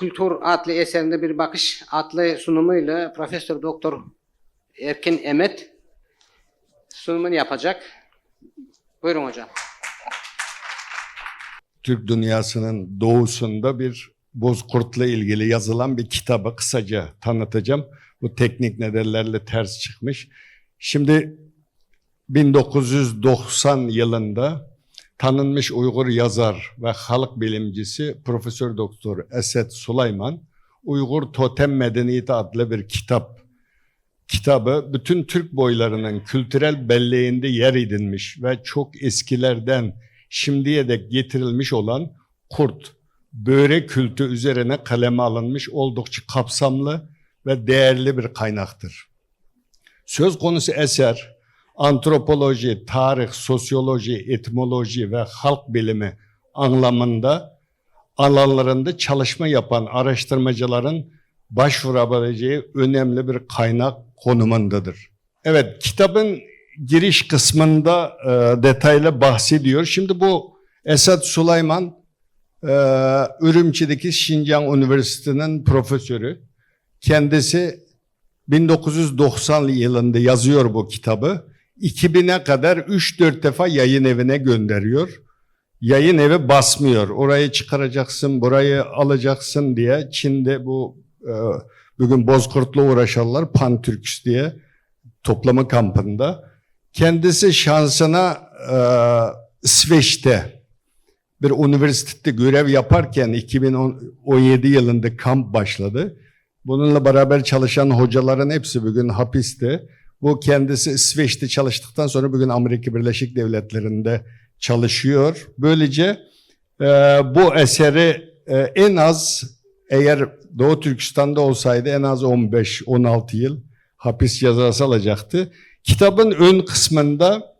Kültür adlı eserinde bir bakış adlı sunumuyla Profesör Doktor Erkin Emet sunumunu yapacak. Buyurun hocam. Türk dünyasının doğusunda bir bozkurtla ilgili yazılan bir kitabı kısaca tanıtacağım. Bu teknik nedenlerle ters çıkmış. Şimdi 1990 yılında tanınmış Uygur yazar ve halk bilimcisi Profesör Doktor Esed Sulayman Uygur Totem Medeniyeti adlı bir kitap kitabı bütün Türk boylarının kültürel belleğinde yer edinmiş ve çok eskilerden şimdiye dek getirilmiş olan kurt, böre kültü üzerine kaleme alınmış oldukça kapsamlı ve değerli bir kaynaktır. Söz konusu eser antropoloji, tarih, sosyoloji, etimoloji ve halk bilimi anlamında alanlarında çalışma yapan araştırmacıların başvurabileceği önemli bir kaynak konumundadır. Evet, kitabın giriş kısmında e, detaylı bahsediyor. Şimdi bu Esat Sulayman e, Ürümçi'deki Şincan Üniversitesi'nin profesörü. Kendisi 1990 yılında yazıyor bu kitabı. 2000'e kadar 3-4 defa yayın evine gönderiyor. Yayın evi basmıyor. Orayı çıkaracaksın, burayı alacaksın diye Çin'de bu e, bugün Bozkurt'la uğraşanlar Pantürks diye toplama kampında. Kendisi şansına e, İsveç'te bir üniversitede görev yaparken 2017 yılında kamp başladı. Bununla beraber çalışan hocaların hepsi bugün hapiste. Bu kendisi İsveç'te çalıştıktan sonra bugün Amerika Birleşik Devletleri'nde çalışıyor. Böylece e, bu eseri e, en az eğer Doğu Türkistan'da olsaydı en az 15-16 yıl hapis cezası alacaktı. Kitabın ön kısmında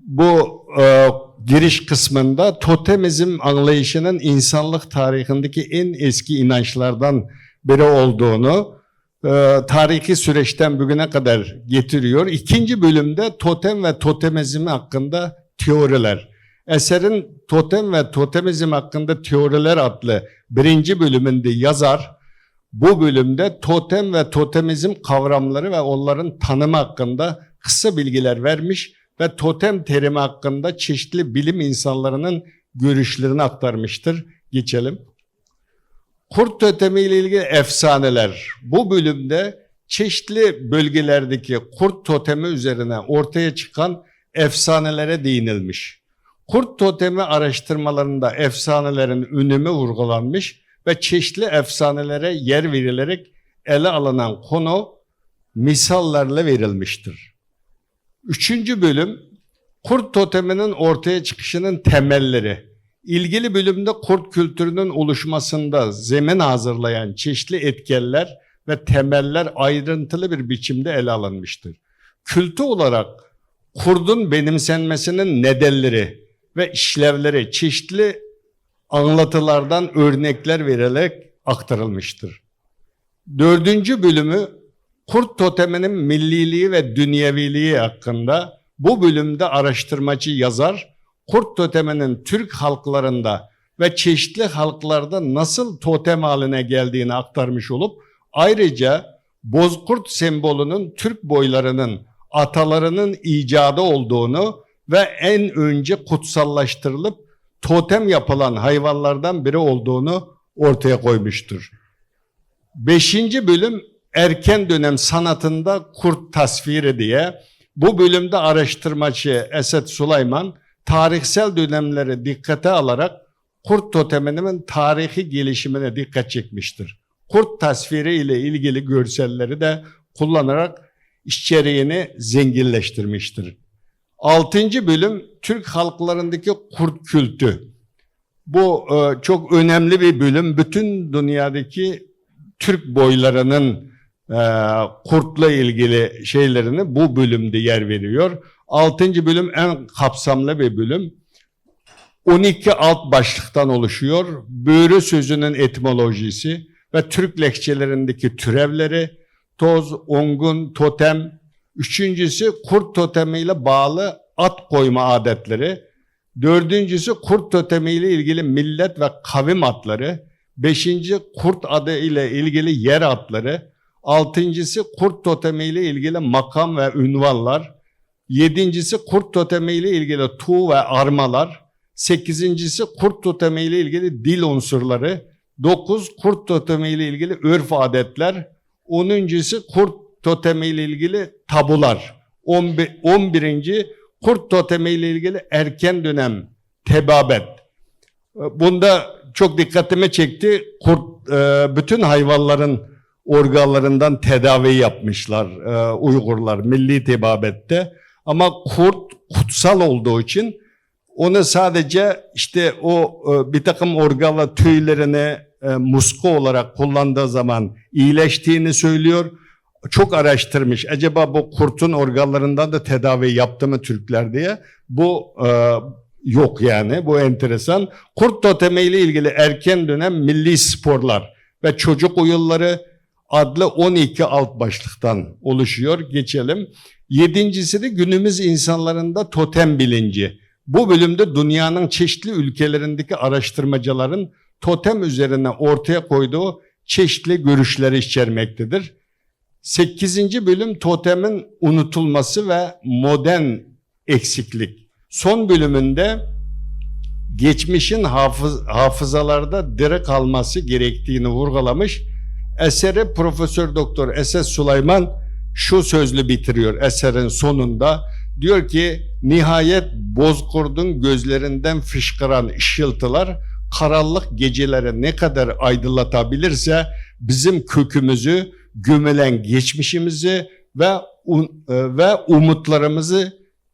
bu e, giriş kısmında totemizm anlayışının insanlık tarihindeki en eski inançlardan biri olduğunu tarihi süreçten bugüne kadar getiriyor. İkinci bölümde totem ve totemizm hakkında teoriler. Eserin totem ve totemizm hakkında teoriler adlı birinci bölümünde yazar. Bu bölümde totem ve totemizm kavramları ve onların tanımı hakkında kısa bilgiler vermiş ve totem terimi hakkında çeşitli bilim insanlarının görüşlerini aktarmıştır. Geçelim. Kurt totemi ile ilgili efsaneler. Bu bölümde çeşitli bölgelerdeki kurt totemi üzerine ortaya çıkan efsanelere değinilmiş. Kurt totemi araştırmalarında efsanelerin önemi vurgulanmış ve çeşitli efsanelere yer verilerek ele alınan konu misallerle verilmiştir. Üçüncü bölüm kurt toteminin ortaya çıkışının temelleri. İlgili bölümde kurt kültürünün oluşmasında zemin hazırlayan çeşitli etkenler ve temeller ayrıntılı bir biçimde ele alınmıştır. Kültü olarak kurdun benimsenmesinin nedenleri ve işlevleri çeşitli anlatılardan örnekler verilerek aktarılmıştır. Dördüncü bölümü kurt toteminin milliliği ve dünyeviliği hakkında bu bölümde araştırmacı yazar kurt toteminin Türk halklarında ve çeşitli halklarda nasıl totem haline geldiğini aktarmış olup ayrıca bozkurt sembolünün Türk boylarının atalarının icadı olduğunu ve en önce kutsallaştırılıp totem yapılan hayvanlardan biri olduğunu ortaya koymuştur. Beşinci bölüm erken dönem sanatında kurt tasviri diye bu bölümde araştırmacı Esed Sulayman tarihsel dönemleri dikkate alarak kurt toteminin tarihi gelişimine dikkat çekmiştir. Kurt tasviri ile ilgili görselleri de kullanarak içeriğini zenginleştirmiştir. Altıncı bölüm Türk halklarındaki kurt kültü. Bu e, çok önemli bir bölüm. Bütün dünyadaki Türk boylarının e, kurtla ilgili şeylerini bu bölümde yer veriyor. Altıncı bölüm en kapsamlı bir bölüm. 12 alt başlıktan oluşuyor. Böğrü sözünün etimolojisi ve Türk lehçelerindeki türevleri, toz, ongun, totem. Üçüncüsü kurt totemiyle bağlı at koyma adetleri. Dördüncüsü kurt totemiyle ilgili millet ve kavim atları. Beşinci kurt adı ile ilgili yer adları. Altıncısı kurt totemi ile ilgili makam ve ünvanlar. Yedincisi kurt totemi ile ilgili tuğ ve armalar. Sekizincisi kurt totemi ile ilgili dil unsurları. Dokuz kurt totemi ile ilgili örf adetler. Onuncusu kurt totemi ile ilgili tabular. On, bi- on birinci kurt totemi ile ilgili erken dönem tebabet. Bunda çok dikkatimi çekti. Kurt e, bütün hayvanların organlarından tedavi yapmışlar e, Uygurlar milli tebabette. Ama kurt kutsal olduğu için onu sadece işte o e, bir takım organla tüylerini e, muska olarak kullandığı zaman iyileştiğini söylüyor. Çok araştırmış. Acaba bu kurtun organlarından da tedavi yaptı mı Türkler diye. Bu e, yok yani. Bu enteresan. Kurt totemi ile ilgili erken dönem milli sporlar ve çocuk oyunları adlı 12 alt başlıktan oluşuyor. Geçelim. Yedincisi de günümüz insanlarında totem bilinci. Bu bölümde dünyanın çeşitli ülkelerindeki araştırmacıların totem üzerine ortaya koyduğu çeşitli görüşleri içermektedir. Sekizinci bölüm totemin unutulması ve modern eksiklik. Son bölümünde geçmişin hafız, hafızalarda diri kalması gerektiğini vurgulamış. Eseri Profesör Doktor Esed Süleyman şu sözlü bitiriyor eserin sonunda. Diyor ki nihayet bozkurdun gözlerinden fışkıran ışıltılar karanlık geceleri ne kadar aydınlatabilirse bizim kökümüzü, gömülen geçmişimizi ve e, ve umutlarımızı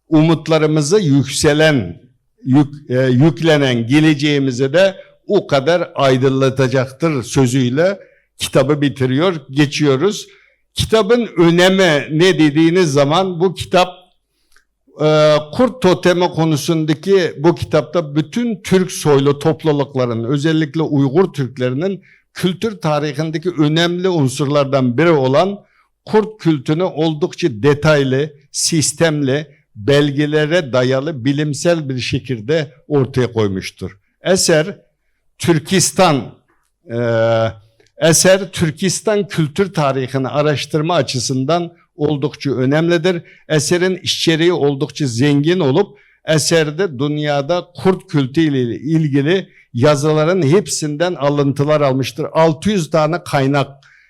umutlarımızı yükselen yük- e, yüklenen geleceğimizi de o kadar aydınlatacaktır sözüyle kitabı bitiriyor. Geçiyoruz. Kitabın önemi ne dediğiniz zaman bu kitap e, kurt totemi konusundaki bu kitapta bütün Türk soylu toplulukların özellikle Uygur Türklerinin kültür tarihindeki önemli unsurlardan biri olan kurt kültünü oldukça detaylı, sistemli, belgelere dayalı bilimsel bir şekilde ortaya koymuştur. Eser Türkistan e, eser Türkistan kültür tarihini araştırma açısından oldukça önemlidir. Eserin içeriği oldukça zengin olup eserde dünyada kurt kültüyle ilgili yazıların hepsinden alıntılar almıştır. 600 tane kaynak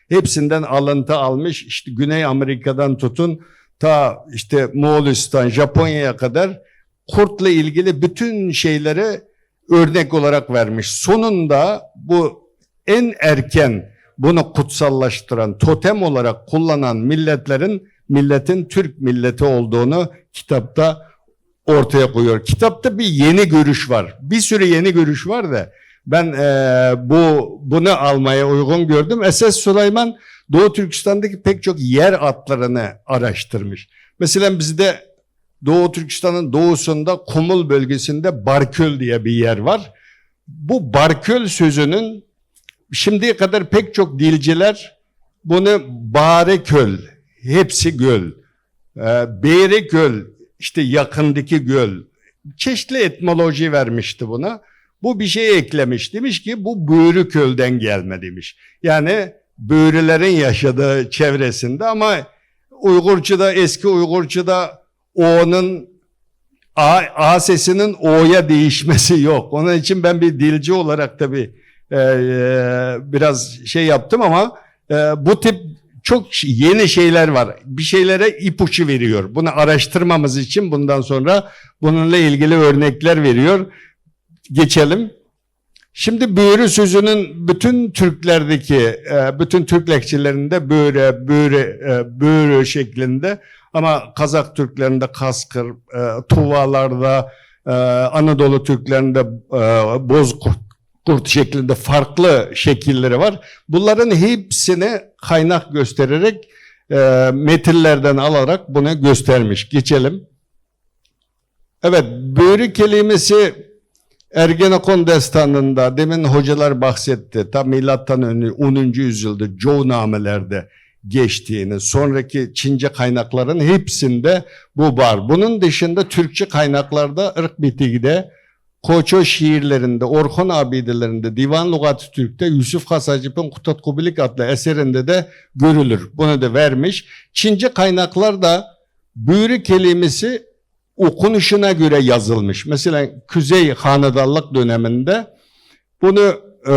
hepsinden alıntı almış. İşte Güney Amerika'dan tutun ta işte Moğolistan, Japonya'ya kadar kurtla ilgili bütün şeyleri örnek olarak vermiş. Sonunda bu en erken bunu kutsallaştıran, totem olarak kullanan milletlerin milletin Türk milleti olduğunu kitapta ortaya koyuyor. Kitapta bir yeni görüş var. Bir sürü yeni görüş var da ben eee, bu bunu almaya uygun gördüm. Esas Süleyman Doğu Türkistan'daki pek çok yer adlarını araştırmış. Mesela bizde Doğu Türkistan'ın doğusunda Kumul bölgesinde Barköl diye bir yer var. Bu Barköl sözünün şimdiye kadar pek çok dilciler bunu Bareköl, hepsi göl, e, Beyreköl, işte yakındaki göl, çeşitli etmoloji vermişti buna. Bu bir şey eklemiş. Demiş ki bu Böğrüköl'den gelme demiş. Yani Böğrülerin yaşadığı çevresinde ama Uygurcuda, eski Uygurcuda O'nun A, A sesinin O'ya değişmesi yok. Onun için ben bir dilci olarak tabii e, e, biraz şey yaptım ama e, bu tip çok yeni şeyler var. Bir şeylere ipucu veriyor. Bunu araştırmamız için bundan sonra bununla ilgili örnekler veriyor. Geçelim. Şimdi böğrü sözünün bütün Türklerdeki, e, bütün Türk lehçelerinde böğre, böğre, e, böğrü şeklinde ama Kazak Türklerinde kaskır, e, Tuvalarda, Anadolu Türklerinde bozkurt kurt şeklinde farklı şekilleri var. Bunların hepsini kaynak göstererek e, metinlerden alarak bunu göstermiş. Geçelim. Evet, böğrü kelimesi Ergenekon destanında demin hocalar bahsetti. Tam milattan önce 10. yüzyılda Çoğunamelerde geçtiğini, sonraki Çince kaynakların hepsinde bu var. Bunun dışında Türkçe kaynaklarda ırk bitigide Koço şiirlerinde, Orhon abidelerinde, Divan Lugat-ı Türk'te Yusuf Hasacip'in Kutat Kubilik adlı eserinde de görülür. Bunu da vermiş. Çince kaynaklarda büyürü kelimesi okunuşuna göre yazılmış. Mesela Kuzey Hanedanlık döneminde bunu e,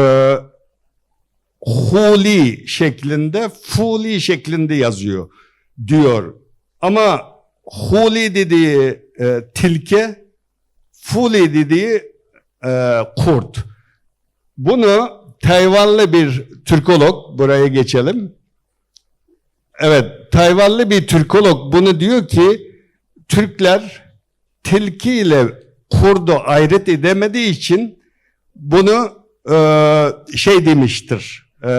huli şeklinde, fuli şeklinde yazıyor diyor. Ama huli dediği e, tilke, fuli dediği e, kurt. Bunu Tayvanlı bir Türkolog, buraya geçelim. Evet, Tayvanlı bir Türkolog bunu diyor ki, Türkler tilki ile kurdu ayrıt edemediği için bunu e, şey demiştir, e,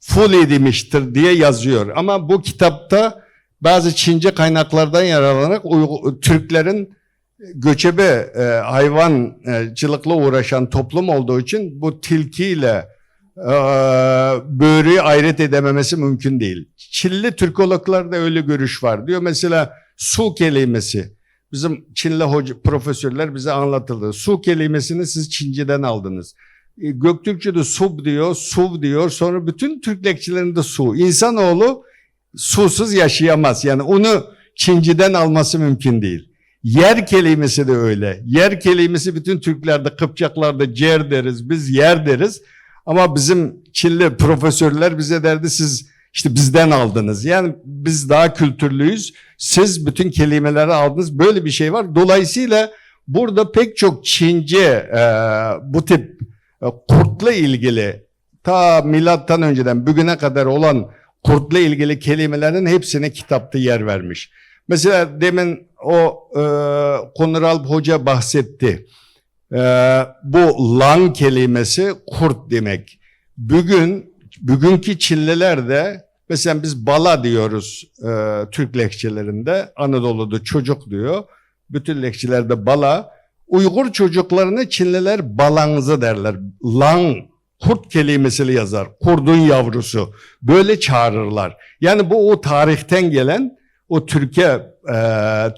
fully demiştir diye yazıyor. Ama bu kitapta bazı Çince kaynaklardan yararlanarak Türklerin göçebe e, hayvancılıkla uğraşan toplum olduğu için bu tilkiyle e, böğrüyü ayrıt edememesi mümkün değil. Çinli Türkologlarda öyle görüş var. Diyor mesela su kelimesi. Bizim Çinli hoca, profesörler bize anlatıldı. Su kelimesini siz Çince'den aldınız. E, Göktürkçe'de sub diyor, suv diyor. Sonra bütün Türk lekçelerinde su. İnsanoğlu susuz yaşayamaz. Yani onu Çinciden alması mümkün değil. Yer kelimesi de öyle. Yer kelimesi bütün Türklerde, Kıpçaklarda cer deriz, biz yer deriz. Ama bizim Çinli profesörler bize derdi siz işte bizden aldınız. Yani biz daha kültürlüyüz. Siz bütün kelimeleri aldınız. Böyle bir şey var. Dolayısıyla burada pek çok Çince e, bu tip e, kurtla ilgili ta milattan önceden bugüne kadar olan kurtla ilgili kelimelerin hepsine kitapta yer vermiş. Mesela demin o e, Konuralp Hoca bahsetti. E, bu lan kelimesi kurt demek. Bugün bugünkü Çinliler de mesela biz bala diyoruz e, Türk lekçelerinde. Anadolu'da çocuk diyor. Bütün lekçelerde bala. Uygur çocuklarını Çinliler balanzı derler. Lan kurt kelimesiyle yazar. Kurdun yavrusu. Böyle çağırırlar. Yani bu o tarihten gelen o Türkiye e,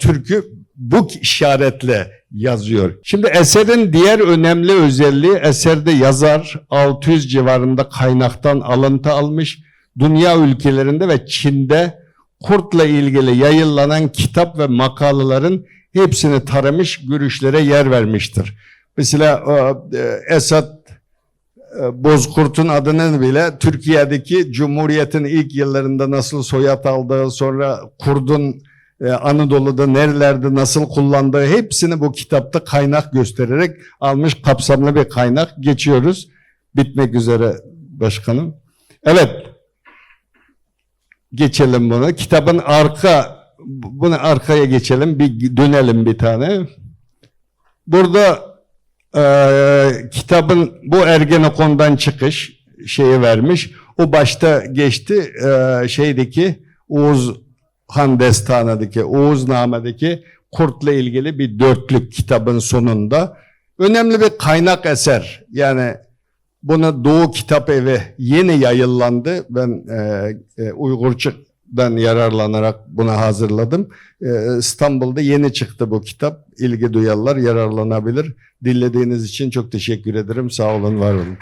Türk'ü bu işaretle yazıyor. Şimdi eserin diğer önemli özelliği eserde yazar 600 civarında kaynaktan alıntı almış. Dünya ülkelerinde ve Çin'de kurtla ilgili yayınlanan kitap ve makalelerin hepsini taramış, görüşlere yer vermiştir. Mesela e, e, Bozkurt'un adının bile Türkiye'deki Cumhuriyet'in ilk yıllarında nasıl soyad aldığı, sonra kurdun e, Anadolu'da nerelerde nasıl kullandığı hepsini bu kitapta kaynak göstererek almış kapsamlı bir kaynak. Geçiyoruz. Bitmek üzere başkanım. Evet. Geçelim bunu. Kitabın arka bunu arkaya geçelim. Bir dönelim bir tane. Burada e, kitabın bu Ergenekon'dan çıkış şeyi vermiş. O başta geçti e, şeydeki Oğuz Han Destanı'daki Oğuzname'deki kurtla ilgili bir dörtlük kitabın sonunda. Önemli bir kaynak eser. Yani bunu Doğu Kitap Evi yeni yayınlandı. Ben e, e, Uygurçuk'dan yararlanarak bunu hazırladım. E, İstanbul'da yeni çıktı bu kitap. İlgi duyanlar yararlanabilir. Dinlediğiniz için çok teşekkür ederim. Sağ olun, var olun.